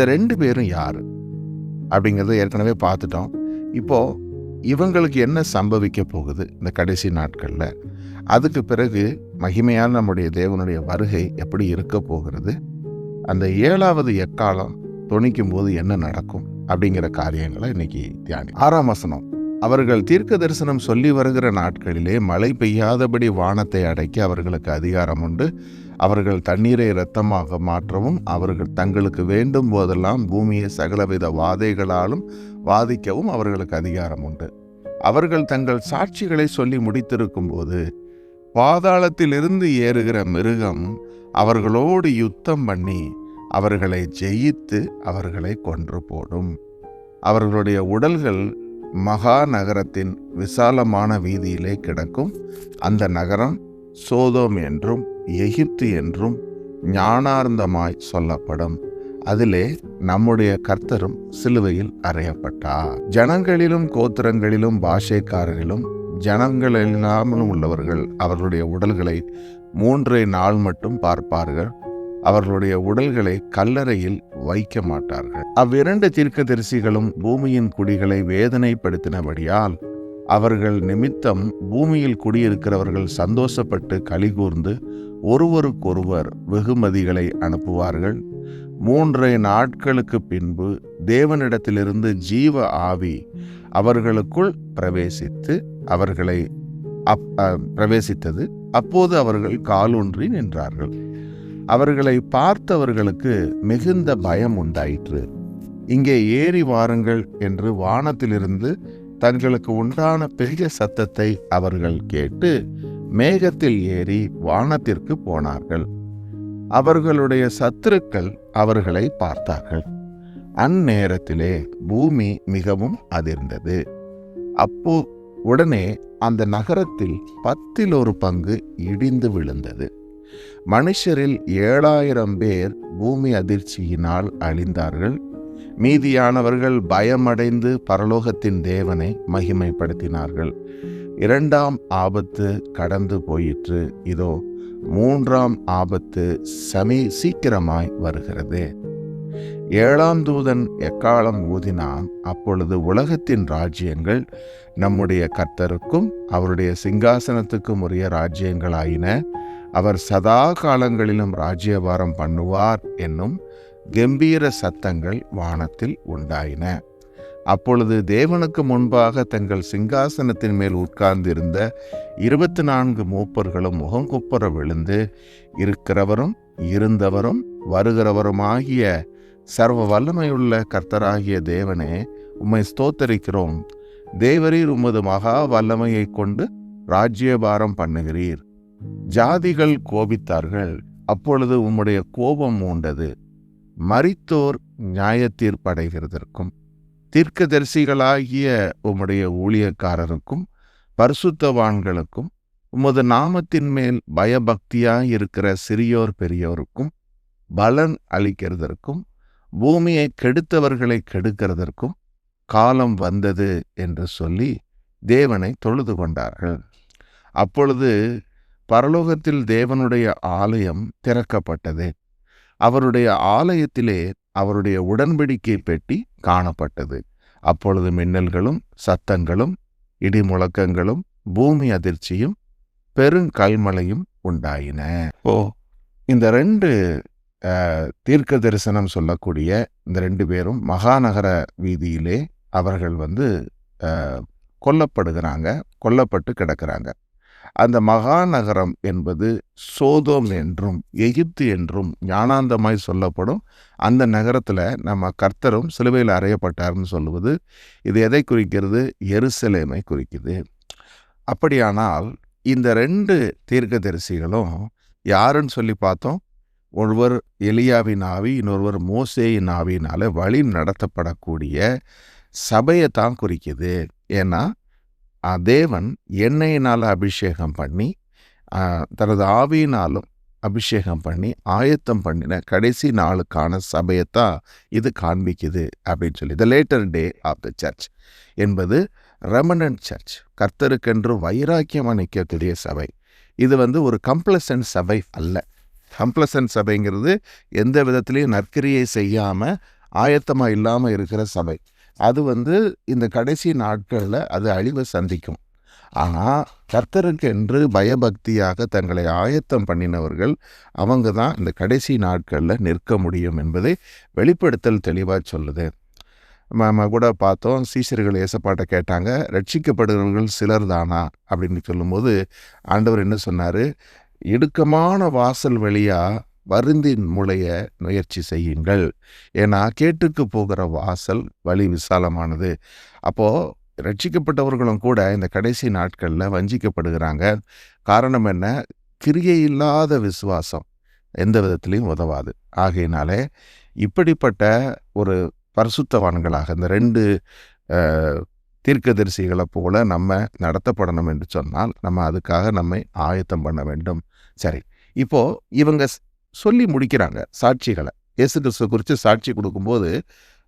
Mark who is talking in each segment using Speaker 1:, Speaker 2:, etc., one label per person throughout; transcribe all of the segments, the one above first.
Speaker 1: இந்த ரெண்டு பேரும் யார்? அப்படிங்கிறத ஏற்கனவே பார்த்துட்டோம். இப்போது இவங்களுக்கு என்ன சம்பவிக்க போகுது இந்த கடைசி நாட்களில்? அதுக்கு பிறகு மகிமையான நம்முடைய தேவனுடைய வருகை எப்படி இருக்க போகிறது? அந்த ஏழாவது எக்காலம் துணிக்கும் போது என்ன நடக்கும்? அப்படிங்கிற காரியங்களை இன்னைக்கு தியானி ஆறாம் வசனம். அவர்கள் தீர்க்க தரிசனம் சொல்லி வருகிற நாட்களிலே மழை பெய்யாதபடி வானத்தை அடைக்க அவர்களுக்கு அதிகாரம் உண்டு. அவர்கள் தண்ணீரை இரத்தமாக மாற்றவும் அவர்கள் தங்களுக்கு வேண்டும் போதெல்லாம் பூமியை சகலவித வாதைகளாலும் வாதிக்கவும் அவர்களுக்கு அதிகாரம் உண்டு. அவர்கள் தங்கள் சாட்சிகளை சொல்லி முடித்திருக்கும் போது பாதாளத்திலிருந்து ஏறுகிற மிருகம் அவர்களோடு யுத்தம் பண்ணி அவர்களை ஜெயித்து அவர்களை கொன்று போடும். அவர்களுடைய உடல்கள் மகா நகரத்தின் விசாலமான வீதியிலே கிடக்கும். அந்த நகரம் சோதோம் என்றும் எகிப்து என்றும் ஞானார்ந்தமாய் சொல்லப்படும். அதிலே நம்முடைய கர்த்தரும் சிலுவையில் அறையப்பட்டார். ஜனங்களிலும் கோத்திரங்களிலும் பாஷைக்காரரிலும் ஜனங்களில்லாமலும் உள்ளவர்கள் அவர்களுடைய உடல்களை மூன்றே நாள் மட்டும் பார்ப்பார்கள். அவர்களுடைய உடல்களை கல்லறையில் வைக்க மாட்டார்கள். அவ்விரண்டு தீர்க்கதரிசிகளும் பூமியின் குடிகளை வேதனைப்படுத்தினபடியால் அவர்கள் நிமித்தம் பூமியில் குடியிருக்கிறவர்கள் சந்தோஷப்பட்டு கலிகூர்ந்து ஒருவருக்கொருவர் வெகுமதிகளை அனுப்புவார்கள். மூன்றை நாட்களுக்கு பின்பு தேவனிடத்திலிருந்து ஜீவ ஆவி அவர்களுக்குள் பிரவேசித்து அவர்களை அப் பிரவேசித்தது. அப்போது அவர்கள் காலூன்றி நின்றார்கள். அவர்களை பார்த்தவர்களுக்கு மிகுந்த பயம் உண்டாயிற்று. இங்கே ஏறி வாருங்கள் என்று வானத்திலிருந்து தங்களுக்கு உண்டான பெரிய சத்தத்தை அவர்கள் கேட்டு மேகத்தில் ஏறி வானத்திற்கு போனார்கள். அவர்களுடைய சத்துருக்கள் அவர்களை பார்த்தார்கள். அந்நேரத்திலே பூமி மிகவும் அதிர்ந்தது. அப்போ உடனே அந்த நகரத்தில் பத்தில் ஒரு பங்கு இடிந்து விழுந்தது. மனுஷரில் ஏழாயிரம் பேர் பூமி அதிர்ச்சியினால் அழிந்தார்கள். மீதியானவர்கள் பயமடைந்து பரலோகத்தின் தேவனை மகிமைப்படுத்தினார்கள். இரண்டாம் ஆபத்து கடந்து போயிற்று. இதோ மூன்றாம் ஆபத்து சமீ சீக்கிரமாய் வருகிறது. ஏழாம் தூதன் எக்காலம் ஊதினான்? அப்பொழுது உலகத்தின் ராஜ்யங்கள் நம்முடைய கர்த்தருக்கும் அவருடைய சிங்காசனத்துக்கும் உரிய ராஜ்யங்களாயின. அவர் சதா காலங்களிலும் ராஜ்யபாரம் பண்ணுவார் என்னும் கம்பீர சத்தங்கள் வானத்தில் உண்டாயின. அப்பொழுது தேவனுக்கு முன்பாக தங்கள் சிங்காசனத்தின் மேல் உட்கார்ந்திருந்த இருபத்தி நான்கு மூப்பர்களும் முகங்குப்புற விழுந்து இருக்கிறவரும் இருந்தவரும் வருகிறவருமாகிய சர்வ வல்லமையுள்ள கர்த்தராகிய தேவனே உம்மை ஸ்தோத்தரிக்கிறோம். தேவரீர் உமது மகா வல்லமையை கொண்டு ராஜ்யபாரம் பண்ணுகிறீர். ஜாதிகள் கோபித்தார்கள். அப்பொழுது உம்முடைய கோபம் மூண்டது. மறித்தோர் நியாயத்தீர்ப்படைகிறதற்கும் தீர்க்கதரிசிகளாகிய உம்முடைய ஊழியக்காரருக்கும் பரிசுத்தவான்களுக்கும் உமது நாமத்தின் மேல் பயபக்தியாயிருக்கிற சிறியோர் பெரியோருக்கும் பலன் அளிக்கிறதற்கும் பூமியை கெடுத்தவர்களை கெடுக்கிறதற்கும் காலம் வந்தது என்று சொல்லி தேவனை தொழுது கொண்டார்கள். அப்பொழுது பரலோகத்தில் தேவனுடைய ஆலயம் திறக்கப்பட்டது. அவருடைய ஆலயத்திலே அவருடைய உடன்படிக்கை பெட்டி காணப்பட்டது. அப்பொழுது மின்னல்களும் சத்தங்களும் இடிமுழக்கங்களும் பூமி அதிர்ச்சியும் பெருங்கல்மழையும் உண்டாயின. ஓ இந்த ரெண்டு தீர்க்க தரிசனம் சொல்லக்கூடிய இந்த ரெண்டு பேரும் மகாநகர வீதியிலே அவர்கள் வந்து அஹ், கொல்லப்படுகிறாங்க கொல்லப்பட்டு கிடக்கிறாங்க. அந்த மகாநகரம் என்பது சோதோம் என்றும் எகிப்து என்றும் ஞானாந்தமாய் சொல்லப்படும். அந்த நகரத்தில் நம்ம கர்த்தரும் சிலுவையில் அறையப்பட்டார்னு சொல்லுவது இது எதை குறிக்கிறது? எருசலேமை குறிக்குது. அப்படியானால் இந்த ரெண்டு தீர்க்கதரிசிகளும் யாருன்னு சொல்லி பார்த்தோம்? ஒருவர் எலியாவின் ஆவி இன்னொருவர் மோசேயின் ஆவினால் வழி நடத்தப்படக்கூடிய சபையை தான் குறிக்குது. ஏன்னா தேவன் எண்ணெயினால் அபிஷேகம் பண்ணி தனது ஆவியினாலும் அபிஷேகம் பண்ணி ஆயத்தம் பண்ணின கடைசி நாளுக்கான சபையத்தான் இது காண்பிக்குது அப்படின்னு சொல்லி. The latter day of the church என்பது ரெமனன்ட் சர்ச் கர்த்தருக்கென்று வைராக்கியம் நிற்கக்கூடிய சபை. இது வந்து ஒரு கம்ப்ளசன்ட் சபை அல்ல. கம்ப்ளசன்ட் சபைங்கிறது எந்த விதத்திலையும் நற்கிரியை செய்யாமல் ஆயத்தமாக இல்லாமல் இருக்கிற சபை. அது வந்து இந்த கடைசி நாட்களில் அது அழிவை சந்திக்கும். ஆனால் கர்த்தருக்கு என்று பயபக்தியாக தங்களை ஆயத்தம் பண்ணினவர்கள் அவங்க தான் இந்த கடைசி நாட்களில் நிற்க முடியும் என்பதை வெளிப்படுத்தல் தெளிவாக சொல்லுது. நம்ம கூட பார்த்தோம் சீசர்கள் ஏசப்பாட்டை கேட்டாங்க ரட்சிக்கப்படுகிறவர்கள் சிலர் தானா? அப்படின்னு சொல்லும்போது ஆண்டவர் என்ன சொன்னார்? இடுக்கமான வாசல் வழியாக வருந்தின் முளைய முயற்சி செய்யுங்கள். ஏன்னா கேட்டுக்கு போகிற வாசல் வழி விசாலமானது. அப்போது ரட்சிக்கப்பட்டவர்களும் கூட இந்த கடைசி நாட்களில் வஞ்சிக்கப்படுகிறாங்க. காரணம் என்ன? கிரியை இல்லாத விசுவாசம் எந்த விதத்திலையும் உதவாது. ஆகையினாலே இப்படிப்பட்ட ஒரு பரிசுத்தவான்களாக இந்த ரெண்டு தீர்க்கதரிசிகளை போல நம்ம நடத்தப்படணும் என்று சொன்னால் நம்ம அதுக்காக நம்மை ஆயத்தம் பண்ண வேண்டும். சரி இப்போது இவங்க சொல்லி முடிக்கிறாங்க சாட்சிகளை. இயேசு கிறிஸ்துவ குறித்து சாட்சி கொடுக்கும்போது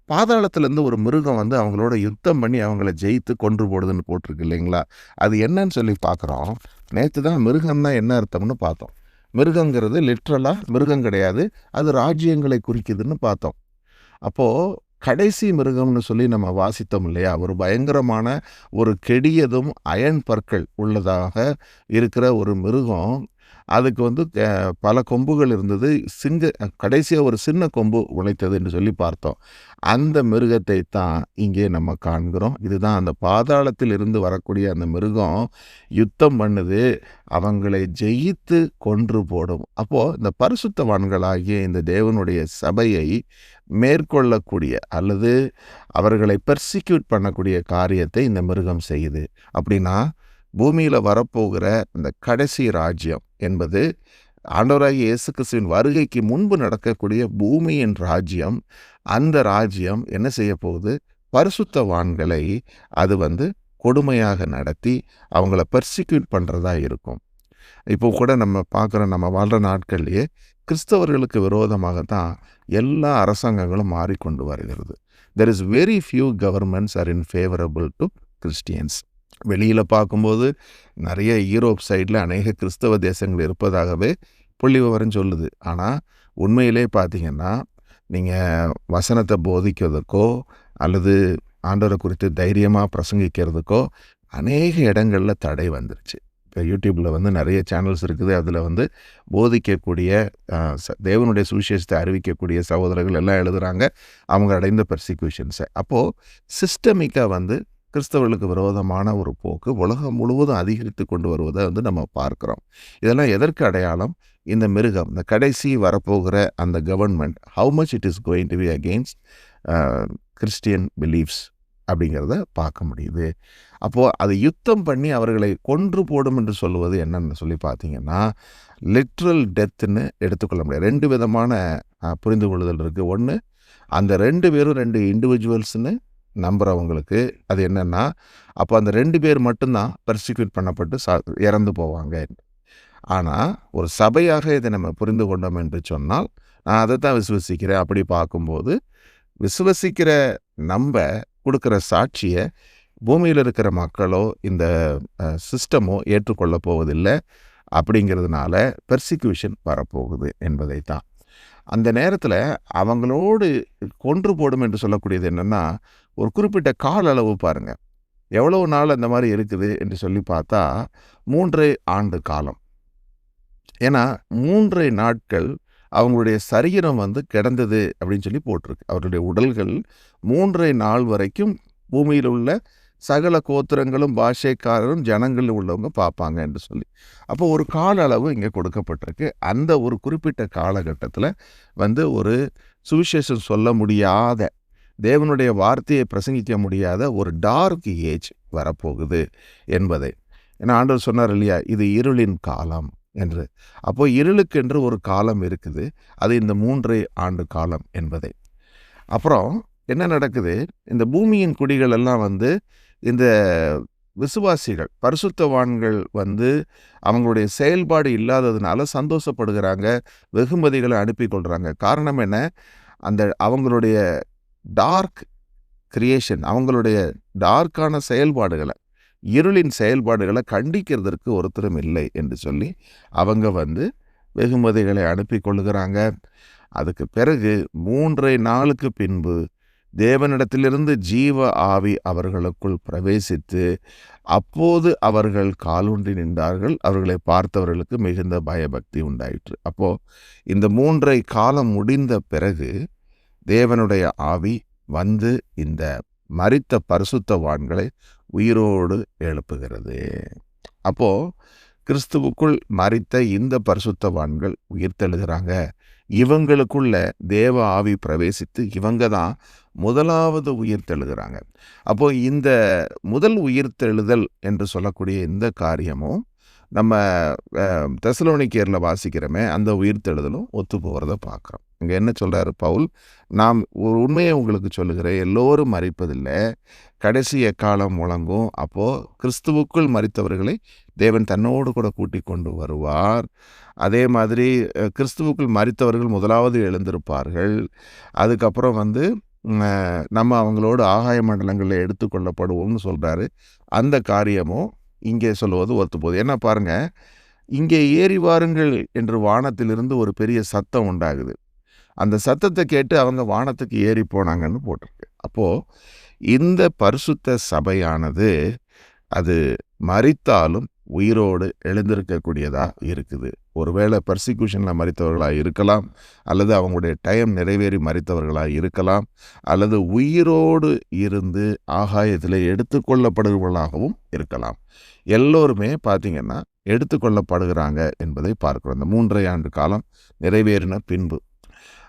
Speaker 1: பாதாளத்துலேருந்து ஒரு மிருகம் வந்து அவங்களோட யுத்தம் பண்ணி அவங்கள ஜெயித்து கொன்று போடுதுன்னு போட்டிருக்கு இல்லைங்களா? அது என்னன்னு சொல்லி பார்க்குறோம் நேற்று தான் மிருகம் தான் என்ன அர்த்தம்னு பார்த்தோம். மிருகங்கிறது லிட்ரலாக மிருகம் கிடையாது. அது ராஜ்யங்களை குறிக்குதுன்னு பார்த்தோம். அப்போது கடைசி மிருகம்னு சொல்லி நம்ம வாசித்தோம் இல்லையா? ஒரு பயங்கரமான ஒரு கெடியதும் அயன் பற்கள் உள்ளதாக இருக்கிற ஒரு மிருகம் அதுக்கு வந்து பல கொம்புகள் இருந்தது. சிங்க கடைசியாக ஒரு சின்ன கொம்பு உழைத்தது என்று சொல்லி பார்த்தோம். அந்த மிருகத்தை தான் இங்கே நம்ம காண்கிறோம். இதுதான் அந்த பாதாளத்தில் இருந்து வரக்கூடிய அந்த மிருகம். யுத்தம் பண்ணுது. அவங்களை ஜெயித்து கொன்று போடும். அப்போது இந்த பரிசுத்தவான்களாகிய இந்த தேவனுடைய சபையை மேற்கொள்ளக்கூடிய அல்லது அவர்களை பெர்சிக்யூட் பண்ணக்கூடிய காரியத்தை இந்த மிருகம் செய்யுது. அப்படின்னா பூமியில் வரப்போகிற இந்த கடைசி ராஜ்யம் என்பது ஆண்டவராகிய இயேசு கிறிஸ்துவின் வருகைக்கு முன்பு நடக்கக்கூடிய பூமியின் ராஜ்யம் அந்த ராஜ்யம் என்ன செய்ய போகுது? பரிசுத்தவான்களை அது வந்து கொடுமையாக நடத்தி அவங்கள பர்சிக்யூட் பண்ணுறதா இருக்கும். இப்போ கூட நம்ம பார்க்குற நம்ம வாழ்கிற நாட்கள்லேயே கிறிஸ்தவர்களுக்கு விரோதமாக தான் எல்லா அரசாங்கங்களும் மாறிக்கொண்டு வருகிறது. There is very few governments are in favourable to Christians வெளியில் பார்க்கும்போது நிறைய யூரோப் சைடில் அநேக கிறிஸ்தவ தேசங்கள் இருப்பதாகவே புள்ளி விவரம் சொல்லுது. ஆனால் உண்மையிலே பார்த்தீங்கன்னா நீங்கள் வசனத்தை போதிக்கிறதுக்கோ அல்லது ஆண்டவரை குறித்து தைரியமாக பிரசங்கிக்கிறதுக்கோ அநேக இடங்களில் தடை வந்துருச்சு. இப்போ யூடியூப்பில் வந்து நிறைய சேனல்ஸ் இருக்குது. அதில் வந்து போதிக்கக்கூடிய தேவனுடைய சுவிசேஷத்தை அறிவிக்கக்கூடிய சகோதரர்கள் எல்லாம் எழுதுகிறாங்க அவங்க அடைந்த பெர்சிக்யூஷன்ஸை அப்போது சிஸ்டமிக்காக வந்து கிறிஸ்தவர்களுக்கு விரோதமான ஒரு போக்கு உலகம் முழுவதும் அதிகரித்து கொண்டு வருவதை வந்து நம்ம பார்க்குறோம். இதெல்லாம் எதற்கு அடையாளம்? இந்த மிருகம் இந்த கடைசி வரப்போகிற அந்த government how much it is going to be against Christian beliefs அப்படிங்கிறத பார்க்க முடியுது. அப்போது அதை யுத்தம் பண்ணி அவர்களை கொன்று போடும் என்று சொல்லுவது என்னென்னு சொல்லி பார்த்தீங்கன்னா லிட்ரல் டெத்துன்னு எடுத்துக்கொள்ள முடியாது. ரெண்டு விதமான புரிந்து கொள்ளுதல் இருக்குது ஒன்று அந்த ரெண்டு பேரும் ரெண்டு இண்டிவிஜுவல்ஸ்னு நம்புகிறவங்களுக்கு அது என்னென்னா அப்போ அந்த ரெண்டு பேர் மட்டும்தான் பர்சிக்யூட் பண்ணப்பட்டு சா இறந்து போவாங்க. ஆனால் ஒரு சபையாக இதை நம்ம புரிந்து கொண்டோம் என்று சொன்னால் நான் அதை தான் விசுவசிக்கிறேன். அப்படி பார்க்கும்போது விசுவசிக்கிற நம்ப கொடுக்குற சாட்சியை பூமியில் இருக்கிற மக்களோ இந்த சிஸ்டமோ ஏற்றுக்கொள்ள போவதில்லை. அப்படிங்கிறதுனால பெர்சிக்யூஷன் வரப்போகுது என்பதை தான் அந்த நேரத்தில் அவங்களோடு கொன்று போடும் என்று சொல்லக்கூடியது என்னென்னா ஒரு குறிப்பிட்ட கால அளவு பாருங்கள் எவ்வளவு நாள் அந்த மாதிரி இருக்குது என்று சொல்லி பார்த்தா மூன்றரை ஆண்டு காலம். ஏன்னா மூன்றரை நாட்கள் அவங்களுடைய சரீரம் வந்து கிடந்தது அப்படின்னு சொல்லி போட்டிருக்கு. அவருடைய உடல்கள் மூன்றரை நாள் வரைக்கும் பூமியில் உள்ள சகல கோத்திரங்களும் பாஷைக்காரரும் ஜனங்கள் உள்ளவங்க பார்ப்பாங்க என்று சொல்லி. அப்போ ஒரு கால அளவு இங்கே கொடுக்கப்பட்டிருக்கு. அந்த ஒரு குறிப்பிட்ட காலகட்டத்தில் வந்து ஒரு சுவிசேஷம் சொல்ல முடியாத தேவனுடைய வார்த்தையை பிரசங்கிக்க முடியாத ஒரு டார்க் ஏஜ் வரப்போகுது என்பதை. ஏன்னா ஆண்டவர் சொன்னார் இல்லையா இது இருளின் காலம் என்று. அப்போ இருளுக்கென்று ஒரு காலம் இருக்குது அது இந்த மூன்றரை ஆண்டு காலம் என்பதை. அப்புறம் என்ன நடக்குது இந்த பூமியின் குடிகள் எல்லாம் வந்து இந்த விசுவாசிகள் பரிசுத்தவான்கள் வந்து அவங்களுடைய செயல்பாடு இல்லாததுனால சந்தோஷப்படுகிறாங்க வெகுமதிகளை அனுப்பி கொள்கிறாங்க காரணம் என்ன அந்த அவங்களுடைய டார்க் கிரியேஷன் அவங்களுடைய டார்க்கான செயல்பாடுகளை இருளின் செயல்பாடுகளை கண்டிக்கிறதற்கு ஒருத்தரும் இல்லை என்று சொல்லி அவங்க வந்து வெகுமதிகளை அனுப்பி கொள்ளுகிறாங்க. அதுக்கு பிறகு மூன்றை நாளுக்கு பின்பு தேவனிடத்திலிருந்து ஜீவ ஆவி அவர்களுக்குள் பிரவேசித்து அப்போது அவர்கள் காலூன்றி நின்றார்கள். அவர்களை பார்த்தவர்களுக்கு மிகுந்த பயபக்தி உண்டாயிற்று. அப்போது இந்த மூன்றை காலம் முடிந்த பிறகு தேவனுடைய ஆவி வந்து இந்த மறித்த பரிசுத்தவான்களை உயிரோடு எழுப்புகிறது. அப்போ கிறிஸ்துவுக்குள் மறித்த இந்த பரிசுத்தவான்கள் உயிர்த்தெழுகிறாங்க இவங்களுக்குள்ள தேவ ஆவி பிரவேசித்து இவங்க தான் முதலாவது உயிர்த்தெழுகிறாங்க அப்போ இந்த முதல் உயிர்த்தெழுதல் என்று சொல்லக்கூடிய இந்த காரியமும் நம்ம தெசலோனிக்கேரில் வாசிக்கிறோமே அந்த உயிர்த்தெழுதலும் ஒத்து போகிறத பார்க்குறோம். இங்கே என்ன சொல்கிறாரு பவுல்? நாம் ஒரு உண்மையை உங்களுக்கு சொல்லுகிறேன். எல்லோரும் மறிப்பதில்லை கடைசி எக்காலம் முழங்கும். அப்போது கிறிஸ்துவுக்குள் மறித்தவர்களை தேவன் தன்னோடு கூட கூட்டி கொண்டு வருவார். அதே மாதிரி கிறிஸ்துவுக்குள் மறித்தவர்கள் முதலாவது எழுந்திருப்பார்கள். அதுக்கப்புறம் வந்து நம்ம அவங்களோடு ஆகாய மண்டலங்களில் எடுத்துக்கொள்ளப்படுவோம்னு சொல்கிறாரு அந்த காரியமும் இங்கே சொல்லுவது ஒத்து போகுது என்ன பாருங்கள் இங்கே ஏறி வாருங்கள் என்று வானத்திலிருந்து ஒரு பெரிய சத்தம் உண்டாகுது. அந்த சத்தத்தை கேட்டு அவங்க வானத்துக்கு ஏறி போனாங்கன்னு போட்டிருக்கு. அப்போது இந்த பரிசுத்த சபையானது அது மறித்தாலும் உயிரோடு எழுந்திருக்கக்கூடியதாக இருக்குது. ஒருவேளை பர்சிக்யூஷனில் மறித்தவர்களாக இருக்கலாம் அல்லது அவங்களுடைய டைம் நிறைவேறி மறித்தவர்களாக இருக்கலாம் அல்லது உயிரோடு இருந்து ஆகாயத்தில் எடுத்துக்கொள்ளப்படுபவர்களாகவும் இருக்கலாம். எல்லோருமே பார்த்திங்கன்னா எடுத்துக்கொள்ளப்படுகிறாங்க என்பதை பார்க்கிறோம். இந்த மூன்றரை ஆண்டு காலம் நிறைவேறின பின்பு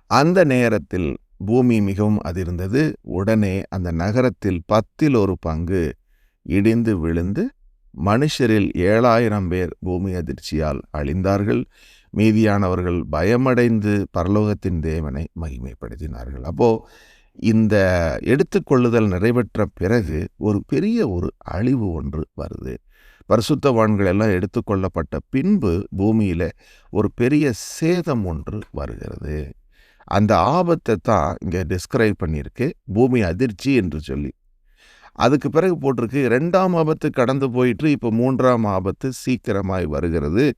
Speaker 1: அந்த நேரத்தில் பூமி மிகவும் அதிர்ந்தது. உடனே அந்த நகரத்தில் பத்தில் ஒரு பங்கு இடிந்து விழுந்து மனுஷரில் ஏழாயிரம் பேர் பூமி அதிர்ச்சியால் அழிந்தார்கள். மீதியானவர்கள் பயமடைந்து பரலோகத்தின் தேவனை மகிமைப்படுத்தினார்கள். அப்போ இந்த எடுத்துக்கொள்ளுதல் நிறைவேற்ற பிறகு ஒரு பெரிய ஒரு அழிவு ஒன்று வருது. பரிசுத்தவான்கள் எல்லாம் எடுத்துக்கொள்ளப்பட்ட பின்பு பூமியில் ஒரு பெரிய சேதம் ஒன்று வருகிறது. அந்த ஆபத்தை தான் இங்கே டிஸ்கிரைப் பண்ணியிருக்கு. பூமி அதிர்ச்சி என்று சொல்லி. அதுக்கு பிறகு போட்டிருக்கு ரெண்டாம் ஆபத்து கடந்து போயிட்டு இப்போ மூன்றாம் ஆபத்து சீக்கிரமாய் வருகிறது.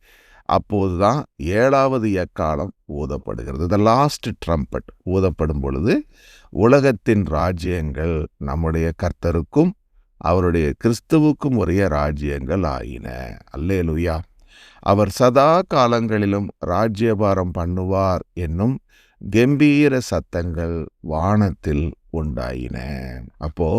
Speaker 1: அப்போதுதான் ஏழாவது எக்காலம் ஊதப்படுகிறது. த லாஸ்ட் ட்ரம்பட் ஊதப்படும் பொழுது உலகத்தின் ராஜ்யங்கள் நம்முடைய கர்த்தருக்கும் அவருடைய கிறிஸ்துவுக்கும் உரிய ராஜ்யங்கள் ஆயின. அல்லே லுயா அவர் சதா காலங்களிலும் ராஜ்யபாரம் பண்ணுவார் என்னும் கம்பீர சத்தங்கள் வானத்தில் உண்டாயின. அப்போ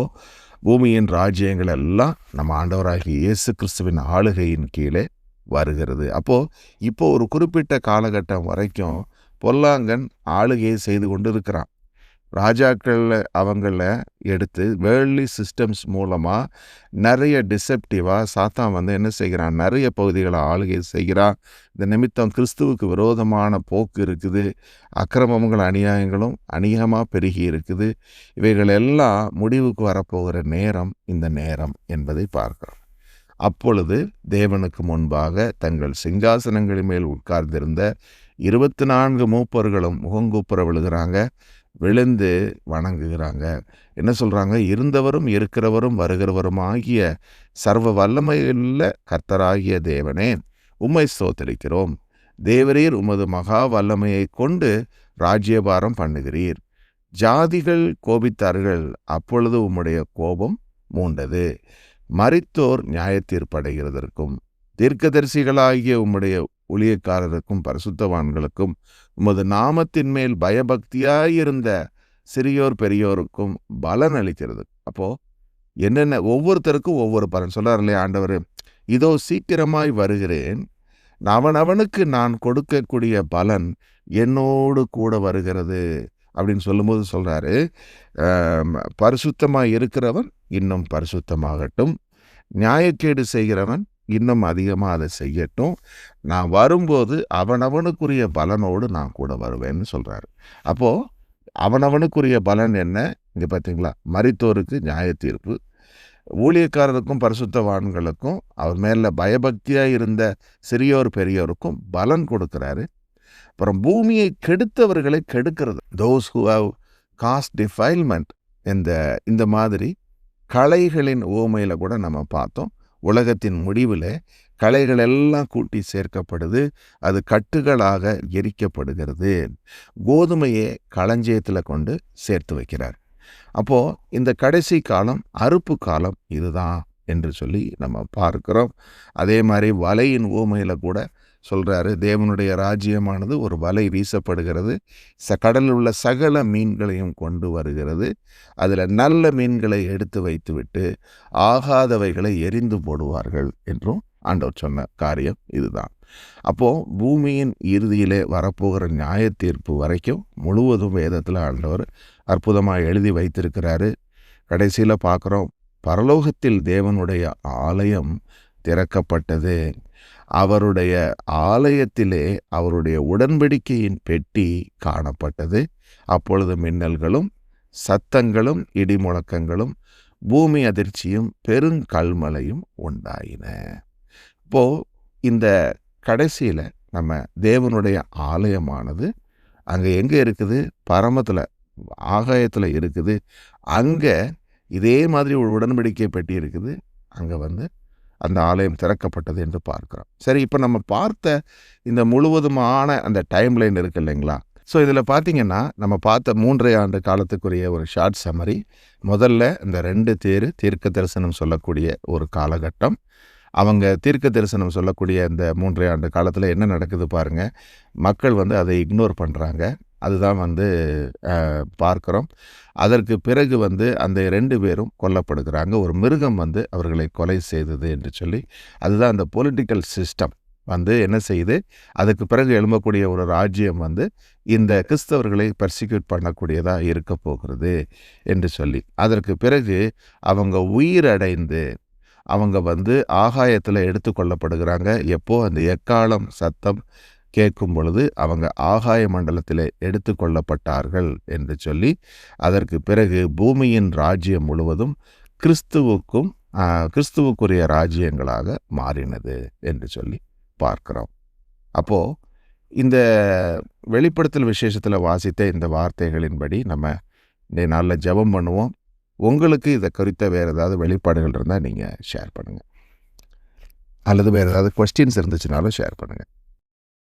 Speaker 1: பூமியின் ராஜ்யங்கள் எல்லாம் நம்ம ஆண்டவராகிய இயேசு கிறிஸ்துவின் ஆளுகையின் கீழே வருகிறது. அப்போ இப்போ ஒரு குறிப்பிட்ட காலகட்டம் வரைக்கும் பொல்லாங்கன் ஆளுகையை செய்து கொண்டு இருக்கிறான் ராஜாக்கள் அவங்கள எடுத்து வேர்ல்ட்லி சிஸ்டம்ஸ் மூலமாக நிறைய டிசெப்டிவாக சாத்தான் வந்து என்ன செய்கிறான்? நிறைய பகுதிகளை ஆளுகை செய்கிறான். இந்த நிமித்தம் கிறிஸ்துவுக்கு விரோதமான போக்கு இருக்குது. அக்கிரமங்கள் அநியாயங்களும் அநியமாக பெருகி இருக்குது. இவைகள் எல்லாம் முடிவுக்கு வரப்போகிற நேரம் இந்த நேரம் என்பதை பார்க்கிறோம். அப்பொழுது தேவனுக்கு முன்பாக தங்கள் சிங்காசனங்களின் மேல் உட்கார்ந்திருந்த இருபத்தி நான்கு மூப்பர்களும் முகங்கூப்புற விழுகிறாங்க. விழுந்து வணங்குகிறாங்க. என்ன சொல்கிறாங்க இருந்தவரும் இருக்கிறவரும் வருகிறவரும் ஆகிய சர்வ வல்லமையுள்ள கர்த்தராகிய தேவனே உம்மை ஸ்தோத்தரிக்கிறோம். தேவரீர் உமது மகா வல்லமையை கொண்டு ராஜ்யபாரம் பண்ணுகிறீர். ஜாதிகள் கோபித்தார்கள் அப்பொழுது உம்முடைய கோபம் மூண்டது. மறித்தோர் நியாயத்தீர்ப்படைகிறதற்கும் தீர்க்கதரிசிகளாகிய உம்முடைய ஊழியக்காரருக்கும் பரிசுத்தவான்களுக்கும் உமது நாமத்தின் மேல் பயபக்தியாயிருந்த சிறியோர் பெரியோருக்கும் பலன் அளிக்கிறது. அப்போ என்னென்ன ஒவ்வொருத்தருக்கும் ஒவ்வொரு பலன். சொல்கிறார் இல்லையா ஆண்டவர் இதோ சீக்கிரமாய் வருகிறேன். அவனவனுக்கு நான் கொடுக்கக்கூடிய பலன் என்னோடு கூட வருகிறது அப்படின்னு சொல்லும்போது சொல்றாரு. பரிசுத்தமாக இருக்கிறவன் இன்னும் பரிசுத்தமாகட்டும். நியாயக்கேடு செய்கிறவன் இன்னும் அதிகமாக அதை செய்யட்டும். நான் வரும்போது அவனவனுக்குரிய பலனோடு நான் கூட வருவேன்னு சொல்கிறாரு அப்போது அவனவனுக்குரிய பலன் என்ன? இங்கே பார்த்தீங்களா மறித்தோருக்கு நியாய தீர்ப்பு ஊழியக்காரருக்கும் பரிசுத்தவான்களுக்கும் அவர் மேலே பயபக்தியாக இருந்த சிறியோர் பெரியோருக்கும் பலன் கொடுக்குறாரு. அப்புறம் பூமியை கெடுத்தவர்களை கெடுக்கிறது. Those who have caused defilement இந்த இந்த மாதிரி கலைகளின் ஓமையில் கூட நம்ம பார்த்தோம். உலகத்தின் முடிவில் களைகள் எல்லாம் கூட்டி சேர்க்கப்படுது அது கட்டுகளாக எரிக்கப்படுகிறது. கோதுமையை களஞ்சியத்தில் கொண்டு சேர்த்து வைக்கிறார். அப்போது இந்த கடைசி காலம் அறுப்பு காலம் இதுதான் என்று சொல்லி நம்ம பார்க்குறோம். அதே மாதிரி வலையின் ஊமையில் கூட சொல்கிறாரு தேவனுடைய ராஜ்யமானது ஒரு வலை வீசப்படுகிறது ச கடலில் உள்ள சகல மீன்களையும் கொண்டு வருகிறது அதில் நல்ல மீன்களை எடுத்து வைத்துவிட்டு ஆகாதவைகளை எரிந்து போடுவார்கள் என்றும் ஆண்டவர் சொன்ன காரியம் இதுதான். அப்போது பூமியின் இறுதியிலே வரப்போகிற நியாய தீர்ப்பு வரைக்கும் முழுவதும் வேதத்தில் ஆண்டவர் அற்புதமாக எழுதி வைத்திருக்கிறாரு. கடைசியில் பார்க்குறோம் பரலோகத்தில் தேவனுடைய ஆலயம் திறக்கப்பட்டது. அவருடைய ஆலயத்திலே அவருடைய உடன்படிக்கையின் பெட்டி காணப்பட்டது. அப்பொழுது மின்னல்களும் சத்தங்களும் இடிமுழக்கங்களும் பூமி அதிர்ச்சியும் பெருங்கல்மலையும் உண்டாயின. இப்போ இந்த கடைசியில் நம்ம தேவனுடைய ஆலயமானது அங்கே எங்கே இருக்குது? பரமத்தில் ஆகாயத்தில் இருக்குது. அங்கே இதே மாதிரி ஒரு உடன்படிக்கை பெட்டி இருக்குது. அங்கே வந்து அந்த ஆலயம் திறக்கப்பட்டது என்று பார்க்குறோம். சரி இப்போ நம்ம பார்த்த இந்த முழுவதுமான அந்த டைம் லைன் இருக்கு இல்லைங்களா? ஸோ இதில் பார்த்தீங்கன்னா நம்ம பார்த்த மூன்றரை ஆண்டு காலத்துக்குரிய ஒரு ஷார்ட் சம்மரி முதல்ல இந்த ரெண்டு தேர் தீர்க்க தரிசனம் சொல்லக்கூடிய ஒரு காலகட்டம். அவங்க தீர்க்க தரிசனம் சொல்லக்கூடிய இந்த மூன்றரை ஆண்டு காலத்தில் என்ன நடக்குது பாருங்கள் மக்கள் வந்து அதை இக்னோர் பண்ணுறாங்க அதுதான் வந்து பார்க்குறோம். அதற்கு பிறகு வந்து அந்த ரெண்டு பேரும் கொல்லப்படுகிறாங்க. ஒரு மிருகம் வந்து அவர்களை கொலை செய்தது என்று சொல்லி அதுதான் அந்த பொலிட்டிக்கல் சிஸ்டம் வந்து என்ன செய்யுது அதுக்கு பிறகு எழும்பக்கூடிய ஒரு ராஜ்யம் வந்து இந்த கிறிஸ்தவர்களை பர்சிக்யூட் பண்ணக்கூடியதாக இருக்க போகிறது என்று சொல்லி. அதற்கு பிறகு அவங்க உயிரடைந்து அவங்க வந்து ஆகாயத்தில் எடுத்து கொள்ளப்படுகிறாங்க. எப்போது அந்த எக்காலம் சத்தம் கேட்கும் பொழுது அவங்க ஆகாய மண்டலத்தில் எடுத்து கொள்ளப்பட்டார்கள் என்று சொல்லி அதற்கு பிறகு பூமியின் ராஜ்யம் முழுவதும் கிறிஸ்துவுக்கும் கிறிஸ்துவுக்குரிய ராஜ்யங்களாக மாறினது என்று சொல்லி பார்க்கிறோம். அப்போது இந்த வெளிப்படுத்தல் விசேஷத்தில் வாசித்த இந்த வார்த்தைகளின்படி நம்ம இன்றைய நாளில் ஜபம் பண்ணுவோம். உங்களுக்கு இதை குறித்த வேறு ஏதாவது வெளிப்பாடுகள் இருந்தால் நீங்கள் ஷேர் பண்ணுங்கள் அல்லது வேறு ஏதாவது கொஸ்டின்ஸ் இருந்துச்சுனாலும் ஷேர் பண்ணுங்கள்